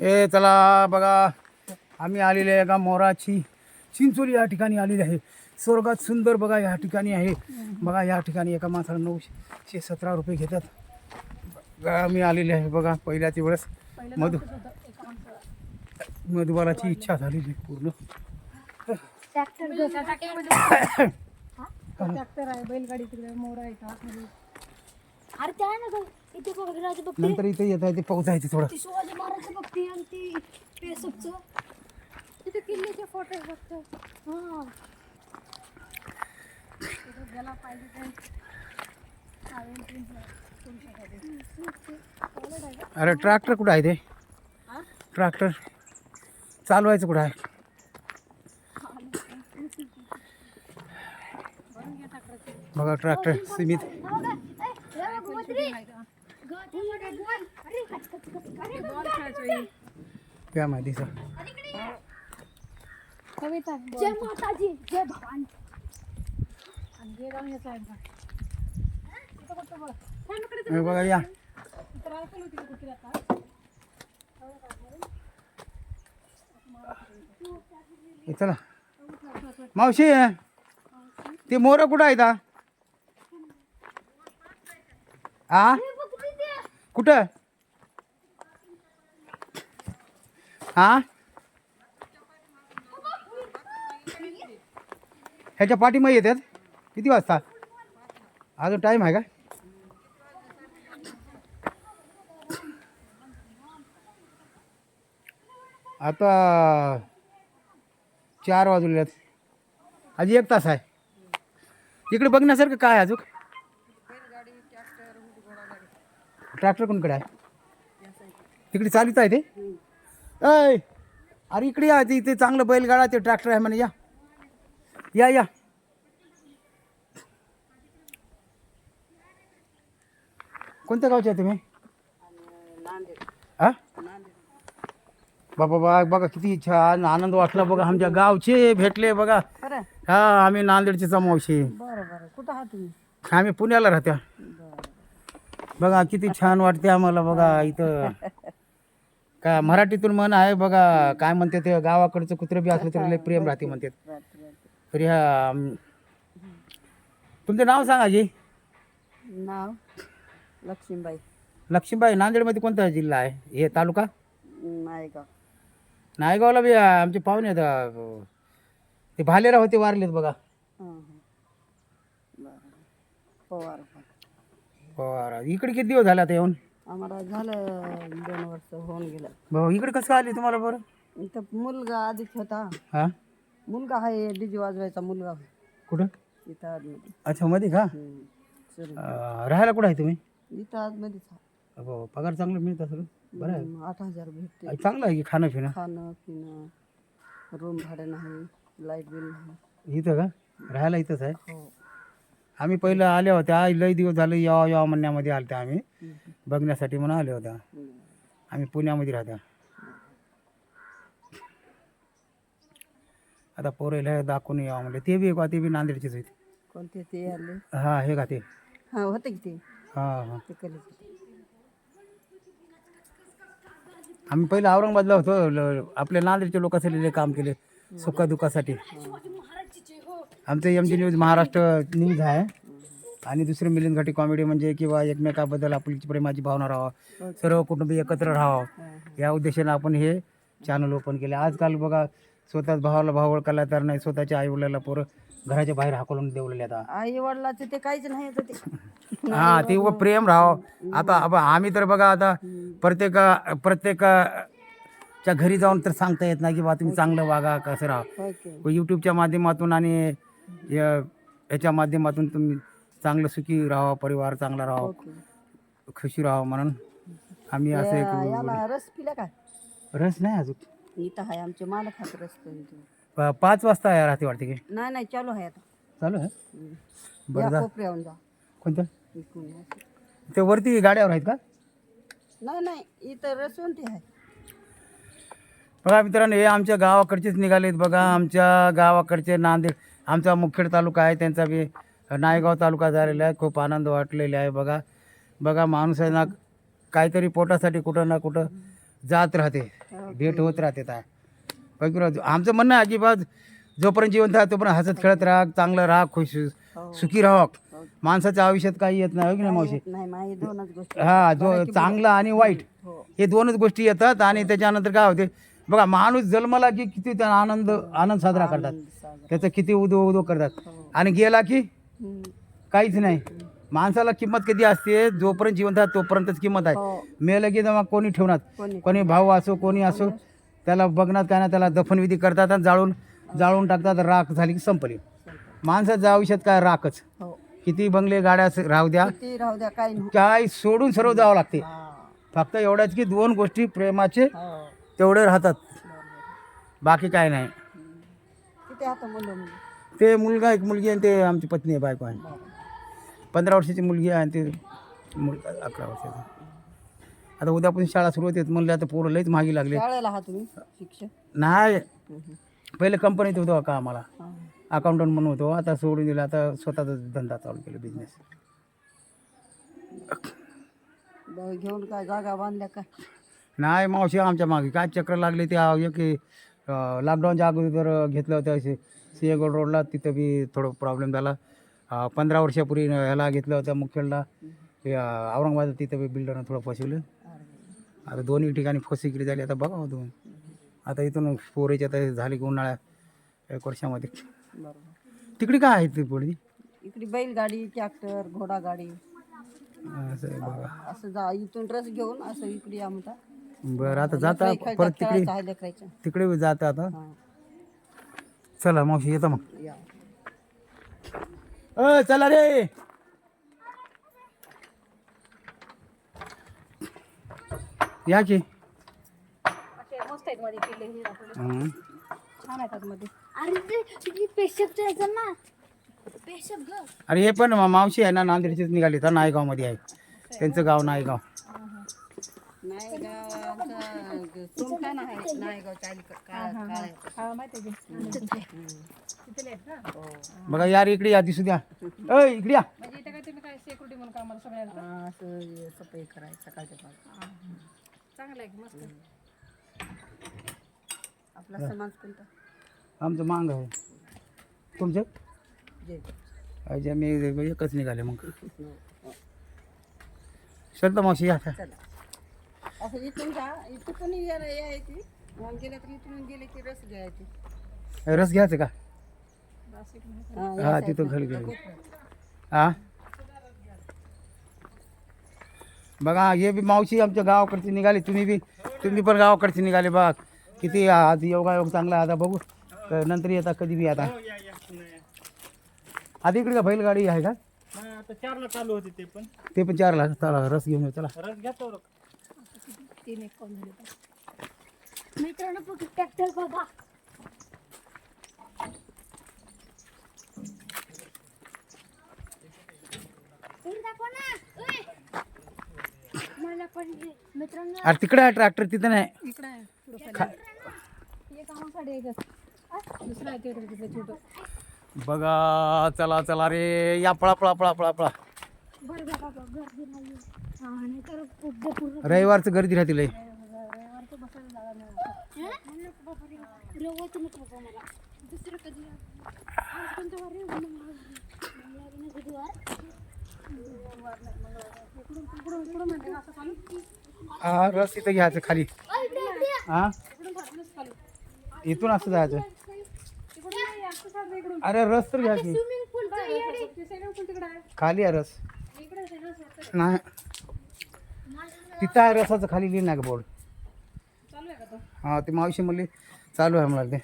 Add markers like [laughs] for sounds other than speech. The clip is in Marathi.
ए चला बघा. आम्ही आलेले आहे का मोराची चिंचोली या ठिकाणी आलेले आहे. स्वर्गात सुंदर बघा या ठिकाणी आहे. बघा या ठिकाणी एका माणसाला नऊशे सतरा रुपये घेतात. बघा, आम्ही आलेले आहे बघा पहिल्याच वेळेस मधु मधुबालाची इच्छा झालेली पूर्ण. ट्रॅक्टर आहे बैलगाडी तिकडे मोर आहे इथे नंतर इथे येत आहे ते पाऊस आहे ते थोडं. ती शिवाजी महाराज बघते आणि ती पेसपचं. तिथे किल्ल्याचे फोटो आहे फक्त. हा. तिथे पाहिजे. अरे ट्रॅक्टर कुठं आहे ते? ट्रॅक्टर चालवायचं कुठं आहे? बघा ट्रॅक्टर सीमित. हे. काय माहिती सर कविता जय माताजी जय भवानी हे आहे बघा. हे या चला. मावशी ते मोर कुठं आहेत हा? हा? कुठं? हा? ह्याच्या पाठीमध्ये येतात? किती वाजता? अजून टाईम आहे का? आता चार वाजलेत आज एक तास आहे. इकडे बघण्यासारखं काय अजून? ट्रॅक्टर कोणकडे आहे? तिकडे चालित आहे ते? ऐ अरे इकडे या ते इथे चांगलं बैलगाडा ते ट्रॅक्टर आहे म्हणे या. या या. कोणत्या गावचे आहे तुम्ही? हा? बाबा बा बघा किती छान आनंद वाटला बघा आमच्या गावचे भेटले बघा. खरं? हा आम्ही नांदेडचे जमावशे. बरं बरं. कुठं आहात तुम्ही? आम्ही पुण्याला राहत्या. बघा किती छान वाटते आम्हाला बघा इथं. का मराठीतून म्हण आहे बघा काय म्हणते ते गावाकडचं कुत्रं बी असलं तरी लय प्रेम राहते म्हणतात तरी हा आम- तुमचं नाव सांगा जी नाव? लक्ष्मीबाई. लक्ष्मीबाई नांदेडमध्ये कोणता जिल्हा आहे? हे तालुका? नायगाव. नायगावला बी आमचे पाहुणे आहेत अं, ते भालेराव होते वारलेत बघा. पवार. बरं इकडे किती दिवस झाले आता येऊन? आम्हाला झालं दोन वर्ष होऊन गेलं. भाऊ इकडे कसं आली तुम्हाला बरं? इथं मुलगा आधीच होता. हा? मुलगा आहे डीजे वाजवायचा मुलगा. कुठं? इथं आतमध्ये. अच्छा मध्ये का? हम्म. सॉरी. अं, राहायला कुठं आहे तुम्ही? इथं आतमध्येच. अहो, पगार चांगलं मिळत असेल बरं आहे. हम्म, आठ हजार भेटते. अं, चांगलं आहे की खाणं पिणं खाणं पिणं रूम भाडं नाही लाइट बिल नाही. इथं का? राहायला इथंच आहे? हो. आम्ही पहिलं आल्या होत्या. लई दिवस झाले यावा यावा म्हणण्यामध्ये आल्या आम्ही. हम्म. बघण्यासाठी म्हणून आल्या होत्या. आम्ही पुण्यामध्ये राहत्या आता पोरेला दाखवून यावं म्हणलं. ते बी का ते बी नांदेडचेच आहेत. कोणते ते आले? हा हे का ते? हा होते की ते? हा हा. ते कलेच होते आम्ही पहिलं औरंगाबादला होतो. ल- आपल्या नांदेडच्या लोकांसाठी लय काम केले सुखदुःखासाठी. आमचं M G news Maharashtra news आहे आणि दुसरं मिलिंद घाटी कॉमेडी म्हणजे किंवा एकमेकाबद्दल आपली प्रेमाची भावना राहावं. सर्व कुटुंबी एकत्र राहावं. या उद्देशाने आपण हे चॅनल ओपन केले. आजकाल बघा स्वतःच भावाला भाव ओळखायला तर नाही स्वतःच्या आई वडिलाला पोरं घराच्या बाहेर हाकलून देवलेले आता आई वडिलाचे ते काहीच नाही [laughs] हा ते प्रेम राहावं. आता अब आम्ही तर बघा आता प्रत्येक प्रत्येकाच्या घरी जाऊन तर सांगता येत नाही की बा तुम्ही चांगलं वागा कसं राहा. यूट्यूबच्या माध्यमातून आणि या- याच्या माध्यमातून तुम्ही चांगलं सुखी राहावं परिवार चांगला राहावं. खुशी राहावं म्हणून आम्ही असं या- एक रस पिला काय रस नाही अजून. इथं आहे आमचे मालक रस प- पाच वाजता आहे राहते वाटते की? नाही नाही चालू आहे आता. चालू आहे? हम्म. बरं या जा. कोपऱ्याहून जा. कोणतं? इकडून या. ते वरती गाड्यावर आहेत का? नाही नाही इथं रसवंती आहे. बघा मित्रांनो हे आमच्या गावाकडचेच निघालेत बघा. आमच्या गावाकडचे नांदेड आमचा मुखेड तालुका आहे त्यांचा बी नायगाव तालुका झालेला आहे खूप आनंद वाटलेला आहे. बघा बघा माणूस आहे ना काहीतरी पोटासाठी कुठं ना कुठं जात राहते भेट होत राहते काय राहतो आमचं म्हणणं आहे अजिबात जोपर्यंत जिवंत आहे तोपर्यंत हसत खेळत राहा चांगलं राहा खुश सुखी राहा. माणसाच्या आयुष्यात काही येत नाही हो की नाही मावशी? हा जो चांगला आणि वाईट हो. हे दोनच गोष्टी येतात आणि त्याच्यानंतर काय होते बघा माणूस जन्मला की किती त्याला आनंद आनंद साजरा करतात. त्याचं किती उदो उदो करतात. आणि गेला की. काहीच नाही. माणसाला किंमत कधी असते? जोपर्यंत जिवंत आहे तोपर्यंतच किंमत आहे. हो. मेलं की तेव्हा कोणी ठेवणार कोणी. भाऊ असो कोणी असो त्याला बघणार काय ना त्याला दफनविधी करतात आणि जाळून जाळून टाकतात राख झाली की संपली. माणसाच्या आयुष्यात काय राखच? हो. किती बंगले गाड्या राहू द्या. काय सोडून सर्व जावं लागते. हा. फक्त एवढ्याच की दोन गोष्टी प्रेमाचे हो. तेवढे राहतात. बाकी काय नाही. किती आता मुलं मुली? ते मुलगा एक मुलगी आणि ते आमची पत्नी आहे बायको आहे. पंधरा वर्षाची मुलगी आहे आणि ते मुलगा अकरा वर्षाचा. आता उद्यापासून शाळा सुरू होते म्हणलं आता पोरं लईच मागे लागले. शाळेला आहात तुम्ही? शिक्षक? नाही. पहिले कंपनीत होतो का आम्हाला. हा. अकाउंटंट म्हणून होतो. आता सोडून दिलं. आता स्वतःचा धंदा चालू केला बिझनेस ब- घेऊन काय जागा बांधल्या काय नाही मावशी आमच्या मागे काय चक्र लागले ते एक लॉकडाऊनच्या अगोदर घेतलं होतं असे. सिंहगड रोडला तिथं बी थोडं प्रॉब्लेम झाला. पंधरा वर्षापूर्वी ह्याला घेतलं होतं मुखेडला. औरंगाबाद तिथं बी बिल्डरनं थोडं फसवलं. आता दोन्ही ठिकाणी फसविक्री झाली. आता बघा हो तुम्ही. आता इथून पोरेची आता झाली की उन्हाळ्यात एक वर्षामध्ये. तिकडे काय आहे ती पुढे इकडे बैलगाडी ट्रॅक्टर घोडागाडी. असं बघा. असं जा इथून रस घेऊन असं इकडे म्हणता. बरं आता जाता परत तिकडे खेळायचं आहे लेकरायचं? तिकडे बी जाता आता. हा. चला मावशी येतं मग. या. अ चला रे. या की. असे मस्त आहेत मध्ये किल्ले हे दाखवले. हं. छान आहेत मध्ये. अरे ते तिथे पेशप जायचं ना. पेशप ग. अरे हे पण मा- मावशी आहे ना नांदेडचीच निघाली तर नायगावमध्ये आहे. त्यांचं गाव नायगाव. बघा यार इकडे या दिसू द्या. [laughs] अ इकडे या. म्हणजे इथे काय तुम्ही काय सिक्युरिटी म्हणून कामाला सगळ्यांना हा, असं हे सफाई करायचं सकाळच्या पाच चांगलं आहे की मस्त. आपला समाज कोणता? आमचं मांग आहे. तुमचं? जय अच्छा मी एकच निघाले मग. [laughs] चलतं मावशी या. चला. असं इथून जा इथून या यायची मग गेलं तर इथून गेले की रस घ्यायची. रस घ्यायचं का? हा, या हा ला. खाली गेले हा? बघा हे बी मावशी आमच्या गावाकडची निघाली. तुम्ही बी तुम्ही पण गावाकडची निघाले बघा. किती आज योगायोग चांगला आहे. आता बघू. तर नंतर येता कधी बी आता आता इकडे का बैलगाडी आहे का? आता चारला चालू होते ते पण. ते पण चार लाख चला रस घेऊन येऊ चला. रस घ्या तो तीन एक कॉल झाले तर. मित्रांनो बघ ट्रॅक्टर बघा. मला पण. मित्रांनो. अरे तिकडे आहे ट्रॅक्टर तिथं नाही. इकडे आहे. एक दुसरं आहे छोटं. बघा चला चला रे. या पळा पळा पळा पळा पळा. बरं बाबा गर्दी नाही रविवारचं गर्दी राहते लय रविवारचं बसायला जागा नाही रवत नको बाबा मला दुसरं कधी आज कोणतं वार रे? मंगळवार नाही, बुधवार इकडून इकडून इकडून म्हणते ना असं चालू हा रस इथं घ्यायचं खाली. हा? इथून असं जायचं. अरे रस तर घ्यायची. खाली आहे रस. नाही. तिथं आहे रसाचं खाली का बोर्ड हा ते मावशी म्हणली चालू आहे मला ते.